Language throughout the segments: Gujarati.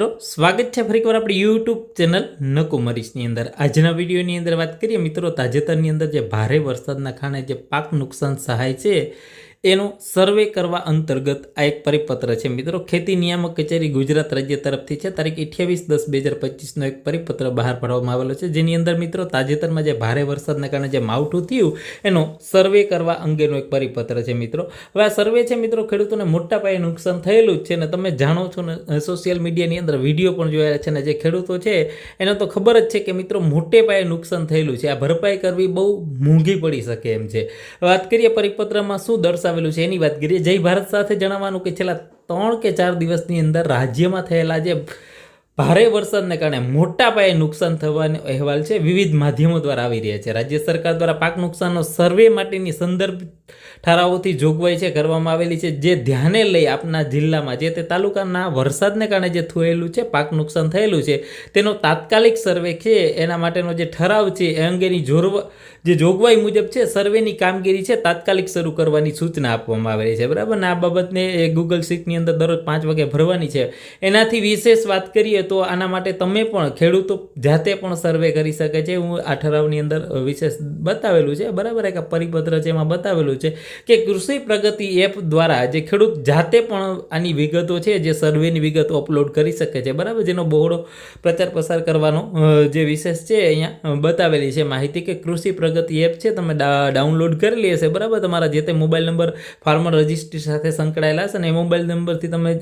તો સ્વાગત છે ફરીકવાર આપણી યુટ્યુબ ચેનલ નકુમરીશની અંદર. આજના વિડીયોની અંદર વાત કરીએ મિત્રો તાજેતરની અંદર જે ભારે વરસાદના કારણે જે પાક નુકસાન સહાય છે એનો સર્વે કરવા અંતર્ગત આ એક પરિપત્ર છે મિત્રો. ખેતી નિયામક કચેરી ગુજરાત રાજ્ય તરફથી છે. તારીખ અઠ્યાવીસ દસ બે હજાર પચીસનો એક પરિપત્ર બહાર પાડવામાં આવેલો છે. જેની અંદર મિત્રો તાજેતરમાં જે ભારે વરસાદના કારણે જે માવઠું થયું, એનો સર્વે કરવા અંગેનો એક પરિપત્ર છે મિત્રો. હવે આ સર્વે છે મિત્રો ખેડૂતોને મોટા પાયે નુકસાન થયેલું જ છે ને તમે જાણો છો ને સોશિયલ મીડિયાની અંદર વીડિયો પણ જોયા છે ને જે ખેડૂતો છે, એને તો ખબર જ છે કે મિત્રો મોટે પાયે નુકસાન થયેલું છે. આ ભરપાઈ કરવી બહુ મોંઘી પડી શકે એમ છે. વાત કરીએ પરિપત્રમાં શું દર્શાવેલું છે. એની વાત કરીએ, જય ભારત સાથે જણાવવાનું કે છેલ્લા ત્રણ કે ચાર દિવસની અંદર રાજ્યમાં થયેલા જે ભારે વરસાદને કારણે મોટા પાયે નુકસાન થવાનો અહેવાલ છે. વિવિધ માધ્યમો દ્વારા આવી રહ્યા છે. રાજ્ય સરકાર દ્વારા પાક નુકસાનનો સર્વે માટેની સંદર્ભ ઠરાવોથી જોગવાઈ છે, કરવામાં આવેલી છે, જે ધ્યાને લઈ આપના જિલ્લામાં, જે તે તાલુકાના વરસાદને કારણે જે થયેલું છે, પાક નુકસાન થયેલું છે, તેનો તાત્કાલિક સર્વે છે, એના માટેનો જે ઠરાવ છે, એ અંગેની જોરવ, જે જોગવાઈ મુજબ છે, સર્વેની કામગીરી છે, તાત્કાલિક શરૂ કરવાની સૂચના આપવામાં આવેલી છે, બરાબર? ને આ બાબતને ગૂગલ શીટની અંદર દરરોજ પાંચ વાગે ભરવાની છે. એનાથી વિશેષ વાત કરીએ તો આના માટે તમે પણ ખેડૂતો જાતે પણ સર્વે કરી શકે છે. હું આ ઠરાવની અંદર વિશેષ બતાવેલું છે, બરાબર? એક પરિપત્ર છે, એમાં બતાવેલું છે કે કૃષિ પ્રગતિ એપ દ્વારા જે ખેડૂત જાતે પણ આની વિગતો છે, જે સર્વેની વિગતો અપલોડ કરી શકે છે. બરાબર? જેનો બહોળો પ્રચાર પ્રસાર કરવાનો જે વિશેષ છે અહીંયા બતાવેલી છે માહિતી કે કૃષિ પ્રગતિ એપ છે, તમે ડાઉનલોડ કરી લેશે બરાબર? તમારા જે તે મોબાઈલ નંબર ફાર્મર રજિસ્ટ્રી સાથે સંકળાયેલા હશે ને એ મોબાઈલ નંબરથી તમે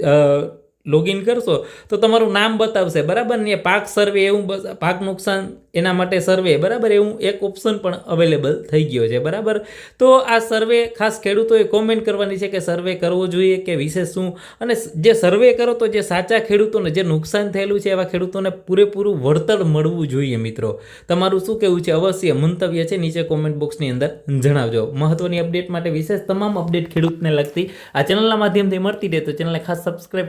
લોગિન કરશો, તો તમારું નામ બતાવશે. બરાબર? ને પાક સર્વે એવું પાક નુકસાન એના માટે સર્વે બરાબર? એવું એક ઓપ્શન પણ અવેલેબલ થઈ ગયો છે. બરાબર? તો આ સર્વે ખાસ ખેડૂતોએ કોમેન્ટ કરવાની છે કે સર્વે કરવો જોઈએ કે વિશેષ શું? અને જે સર્વે કરો તો જે સાચા ખેડૂતોને જે નુકસાન થયેલું છે, એવા ખેડૂતોને પૂરેપૂરું વળતર મળવું જોઈએ મિત્રો. તમારું શું કહેવું છે? અવશ્ય મંતવ્ય છે. નીચે કોમેન્ટ બોક્સની અંદર જણાવજો. મહત્વની અપડેટ માટે વિશેષ તમામ અપડેટ ખેડૂતને લગતી આ ચેનલના માધ્યમથી મળતી રહે તો ચેનલને ખાસ સબસ્ક્રાઈબ